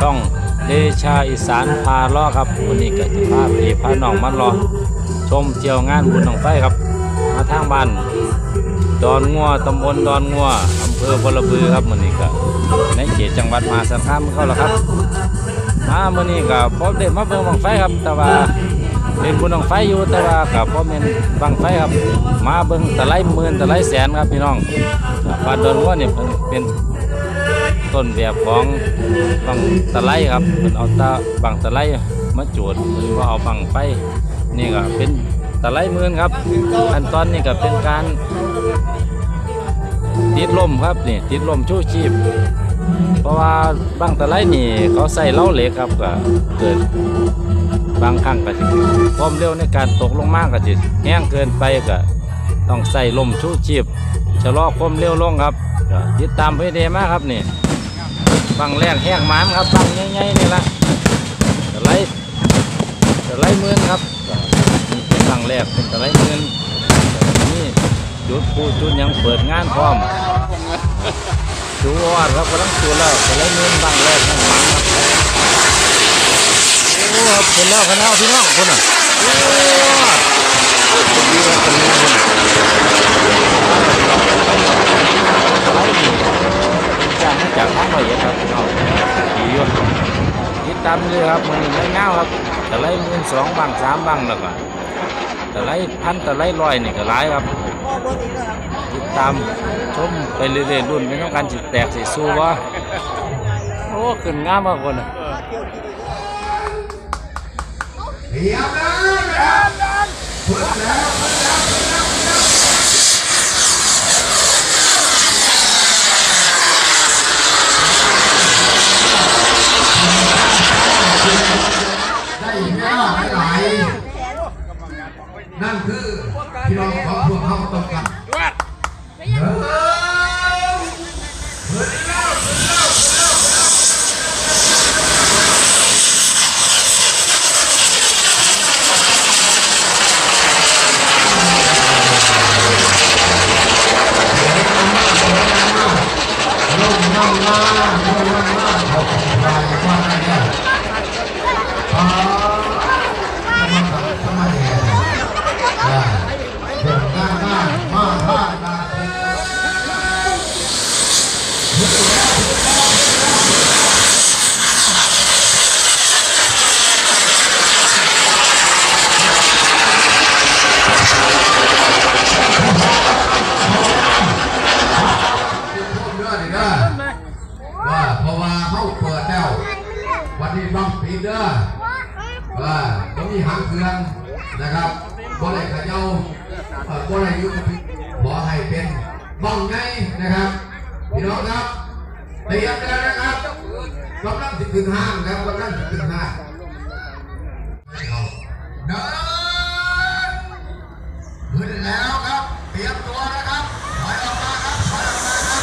ช่องเดชาอีสานพาล้อครับวันนี้ก็จะพาพี่พาน้องมารอชมเที่ยวงานบุญหนองไฟครับ มาทางบ้านดอนงัวตำบลดอนงัวอำเภอบลบือครับมื้อนี้ก็ในเขตจังหวัดมหาสารคามเขาแล้วครับมามื้อนี้ก็บ่ได้มาเบิ่งบังไฟครับ แต่ว่าเล่นบุญบังไฟอยู่แต่ว่าก็บ่แม่นบังไฟครับ มาเบิ่งตะไลหมื่นตะไลแสนครับพี่น้องก็บ้านดอนงัวนี่เพิ่นเป็น ต้นแบบของบังตะไลครับเพิ่นเอาตะบังตะไลมาโจดเพิ่นบ่เอาบังไฟนี่ก็เป็นตะไลมื่นครับขั้นตอนนี้ก็เป็นการติดลมครับนี่ติดลมชูชีพ เพราะว่าบางตะไลนี่เขาใส่เหล้าเหล็กครับก็เกิดบางครั้งก็สิความเร็วในการตกลงมากก็สิแห้งเกินไปก็ต้องใส่ลมชูชีพชะลอความเร็วลงครับติดตามไปเดมาครับนี่ บางแรกแห้งหมานครับบางใหญ่ๆนี่ละตะไลตะไลหมื่นครับนี่เป็นบางแรกเป็นตะไลหมื่นนี่จุดปูจุดยังเปิดงานพร้อมดูว่าครับกำลังตัวแล้วกำลังเงินบางแรกนั่งหลังครับโอ้ครับเห็นแล้วกันแล้วพี่น้องคนน่ะโอ้ดีครับคนนี้คนน่ะอะไรนี่จ้างมาจากทางละเอียดครับพี่น้องดีอยู่ ตามเลยครับมันไม่เงาครับแต่ไรเงินสองบางสามบางแล้วก็แต่ไรพันแต่ไรร้อยนี่ก็หลายครับติดตามชมไปเรื่อยๆรุ่นไม่ต้องการจิตแตกสิสู้วะโอ้ขึ้นง่ามมากคนอะเทียบเลยนะครับฝึกแล้วฝึกแล้วฝึกแล้วฝึกแล้วได้แง่ไม่ไหลนั่นคือที่เราของพวกเขาต้องการ เออฝึกแล้วฝึกแล้วฝึกแล้วฝึกแล้ว ลงน้ำมาลงน้ำมาเขาไปว่าไงเนี่ยอ๋อทำไมทำไมเนี่ยอ่าเดินหน้าหน้ามาห้านาทีพูดเรื่องนี้นะว่าเพราะว่าเขาเปิดแล้ววันนี้ต้องปิดเด้อว่า ต้องมีหางเพื่อนนะครับบ่ได้ขย่าเอ่อบ่ได้ยุบขอให้เป็นบ้องไงนะครับพี่น้องครับเตรียมแล้วนะครับกำลังจะขึ้นห้างครับกำลังจะขึ้นห้างเดินขึ้นแล้วครับ เตรียมตัวนะครับถอยออกมาครับถอยออกมาครับ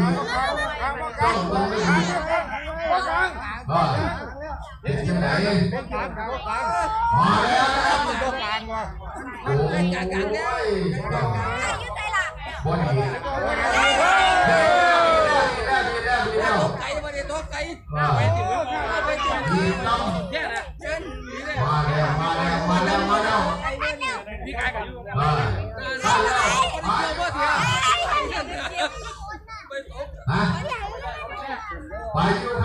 มาแล้วมาแล้วมาแล้วมาแล้วพี่กายกับยู ไปอยู่